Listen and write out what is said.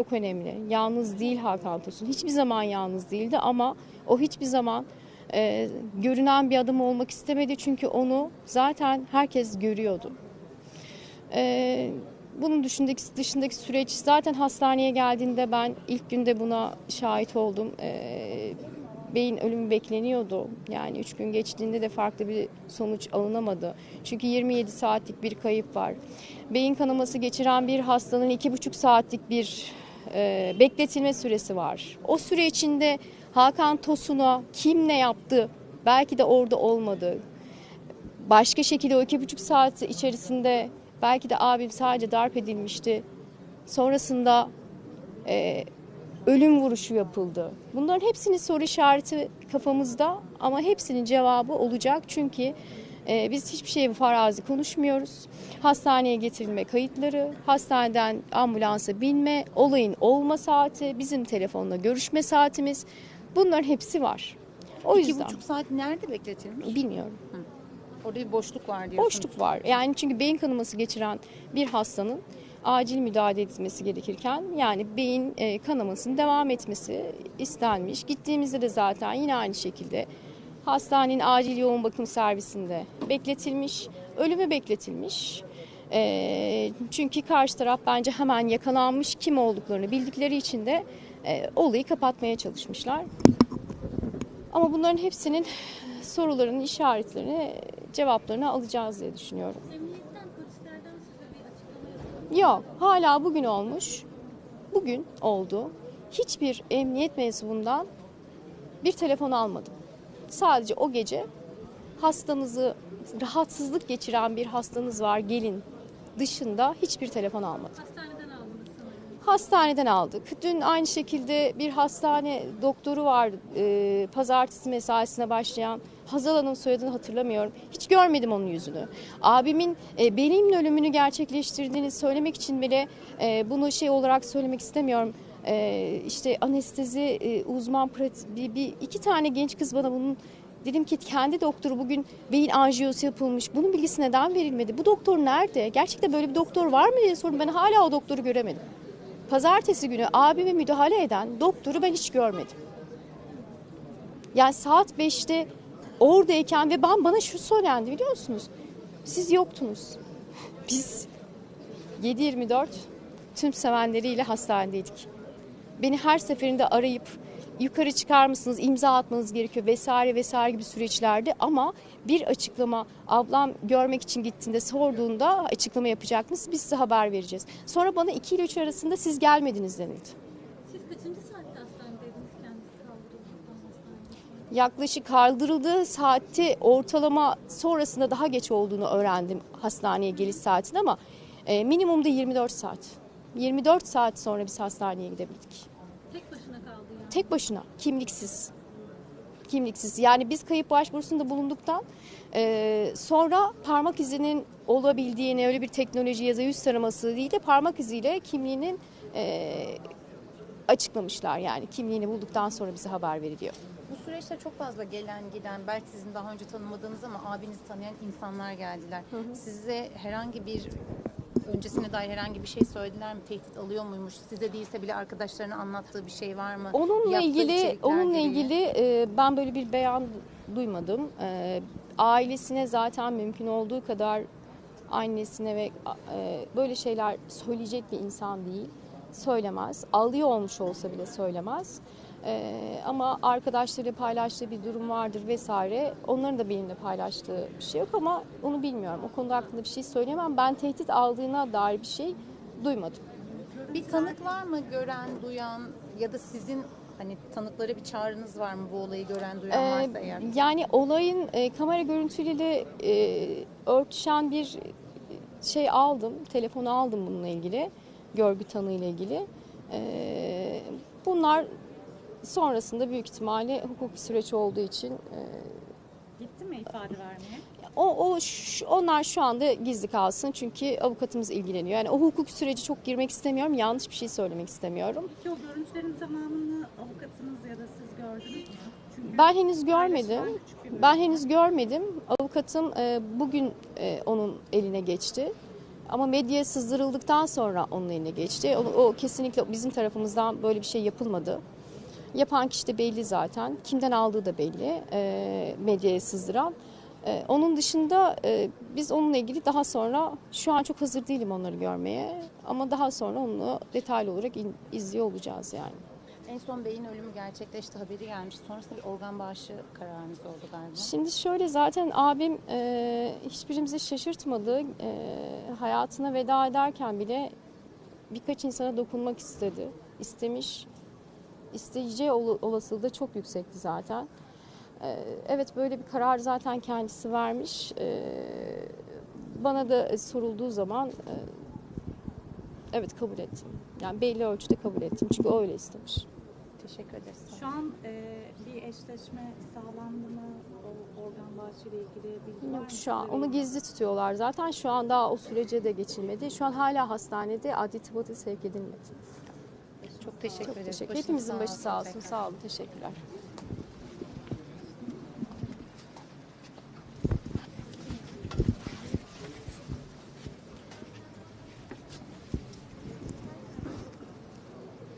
Çok önemli. Yalnız değil Hakan Tosun. Hiçbir zaman yalnız değildi ama o hiçbir zaman e, görünen bir adam olmak istemedi. Çünkü onu zaten herkes görüyordu. E, bunun dışındaki, dışındaki süreç zaten hastaneye geldiğinde ben ilk günde buna şahit oldum. E, beyin ölümü bekleniyordu. Yani 3 gün geçtiğinde de farklı bir sonuç alınamadı. Çünkü 27 saatlik bir kayıp var. Beyin kanaması geçiren bir hastanın 2,5 saatlik bir e, bekletilme süresi var. O süre içinde Hakan Tosun'a kim ne yaptı belki de orada olmadı. Başka şekilde o 2,5 saat içerisinde belki de abim sadece darp edilmişti. Sonrasında e, ölüm vuruşu yapıldı. Bunların hepsinin soru işareti kafamızda ama hepsinin cevabı olacak. Çünkü biz hiçbir şey farazi konuşmuyoruz. Hastaneye getirilme kayıtları, hastaneden ambulansa binme, olayın olma saati, bizim telefonla görüşme saatimiz bunların hepsi var. O İki yüzden buçuk saat nerede bekletilmiş? bilmiyorum. Orada bir boşluk var diyorsunuz. Boşluk var. Yani çünkü beyin kanaması geçiren bir hastanın acil müdahale edilmesi gerekirken yani beyin e, kanamasının devam etmesi istenmiş. Gittiğimizde de zaten yine aynı şekilde hastanenin acil yoğun bakım servisinde bekletilmiş, ölümü bekletilmiş. E, çünkü karşı taraf bence hemen yakalanmış kim olduklarını bildikleri için de e, olayı kapatmaya çalışmışlar. Ama bunların hepsinin soruların işaretlerini, cevaplarını alacağız diye düşünüyorum. Yok, hala bugün olmuş. Bugün oldu. Hiçbir emniyet mensubundan bir telefon almadım. Sadece o gece hastanızı rahatsızlık geçiren bir hastanız var gelin dışında hiçbir telefon almadım. Hastaneden aldınız sanırım. Hastaneden aldık. Dün aynı şekilde bir hastane doktoru var. E, pazartesi mesaisine başlayan. Hazal Hanım soyadını hatırlamıyorum. Hiç görmedim onun yüzünü. Abimin e, benim ölümünü gerçekleştirdiğini söylemek için bile e, bunu şey olarak söylemek istemiyorum. E, işte anestezi e, uzman bir, bir iki tane genç kız bana bunun Dedim ki kendi doktoru bugün beyin anjiyosu yapılmış. Bunun bilgisi neden verilmedi? Bu doktor nerede? Gerçekten böyle bir doktor var mı diye sordum. Ben hala o doktoru göremedim. Pazartesi günü abime müdahale eden doktoru ben hiç görmedim. Yani saat 5'te oradayken ve ben bana şu söylendi biliyor musunuz? Siz yoktunuz. Biz 7-24 tüm sevenleriyle hastanedeydik. Beni her seferinde arayıp yukarı çıkar mısınız, imza atmanız gerekiyor vesaire vesaire gibi süreçlerde ama bir açıklama ablam görmek için gittiğinde sorduğunda açıklama yapacak mısınız? Biz size haber vereceğiz. Sonra bana 2 ile 3 arasında siz gelmediniz denildi. Siz kaçıncı saatte hastanedeydiniz kendisi kaldırıldıktan hastanede? Yaklaşık kaldırıldığı saatte ortalama sonrasında daha geç olduğunu öğrendim hastaneye geliş saatini ama e, minimumda 24 saat. 24 saat sonra biz hastaneye gidebildik. Tek başına kaldı yani. Tek başına, kimliksiz. Kimliksiz. Yani biz kayıp başvurusunda bulunduktan e, sonra parmak izinin olabildiğini, öyle bir teknoloji ya da yüz taraması değil de parmak iziyle kimliğinin e, açıklamışlar. Yani kimliğini bulduktan sonra bize haber veriliyor. Bu süreçte çok fazla gelen giden belki sizin daha önce tanımadığınız ama abinizi tanıyan insanlar geldiler. Size herhangi bir öncesine dair herhangi bir şey söylediler mi? Tehdit alıyor muymuş? Size değilse bile arkadaşlarına anlattığı bir şey var mı? Onunla Yaptığı ilgili onunla gereği. ilgili e, ben böyle bir beyan duymadım. E, ailesine zaten mümkün olduğu kadar annesine ve e, böyle şeyler söyleyecek bir insan değil. Söylemez. Alıyor olmuş olsa bile söylemez. E, ama arkadaşlarıyla paylaştığı bir durum vardır vesaire. Onların da benimle paylaştığı bir şey yok ama onu bilmiyorum. O konuda hakkında bir şey söyleyemem. Ben tehdit aldığına dair bir şey duymadım. Bir tanık var mı gören, duyan ya da sizin hani tanıklara bir çağrınız var mı bu olayı gören, duyan Ee, varsa eğer? Yani olayın e, kamera görüntüleriyle e, örtüşen bir şey aldım, telefonu aldım bununla ilgili, görgü tanığıyla ilgili. Ee, bunlar sonrasında büyük ihtimalle hukuki süreç olduğu için e, Gitti mi ifade vermeye? o, o şu- onlar şu anda gizli kalsın çünkü avukatımız ilgileniyor. Yani o hukuki süreci çok girmek istemiyorum, yanlış bir şey söylemek istemiyorum. Peki o görüntülerin tamamını avukatınız ya da siz gördünüz mü? Çünkü Ben henüz görmedim. paylaşılan küçük bir bölüm. Ben henüz görmedim. Avukatım e, bugün e, onun eline geçti. Ama medyaya sızdırıldıktan sonra onun eline geçti. O, o kesinlikle bizim tarafımızdan böyle bir şey yapılmadı. Yapan kişi de belli zaten. Kimden aldığı da belli. E, medyaya sızdıran. E, onun dışında e, biz onunla ilgili daha sonra şu an çok hazır değilim onları görmeye. Ama daha sonra onu detaylı olarak in- izliyor olacağız yani. En son beyin ölümü gerçekleşti haberi gelmiş. Sonrasında bir organ bağışı kararınız oldu galiba. Şimdi şöyle zaten abim e, hiçbirimizi şaşırtmadı. E, hayatına veda ederken bile birkaç insana dokunmak istedi. istemiş. İsteyeceği ol- olasılığı da çok yüksekti zaten. E, evet böyle bir karar zaten kendisi vermiş. E, bana da sorulduğu zaman e, evet kabul ettim. Yani belli ölçüde kabul ettim. Çünkü o öyle istemiş. Teşekkür ederiz. Şu an e, bir eşleşme sağlandı mı? O organ bağışıyla ilgili bilgi? Yok şu an onu gizli tutuyorlar zaten. Şu an daha o sürece de geçilmedi. Şu an hala hastanede adli tıbba sevk edilmedi. Çok teşekkür Çok ederiz. teşekkür. Başınız Hepimizin başı sağ olsun. tekrar. Sağ olun. Teşekkürler.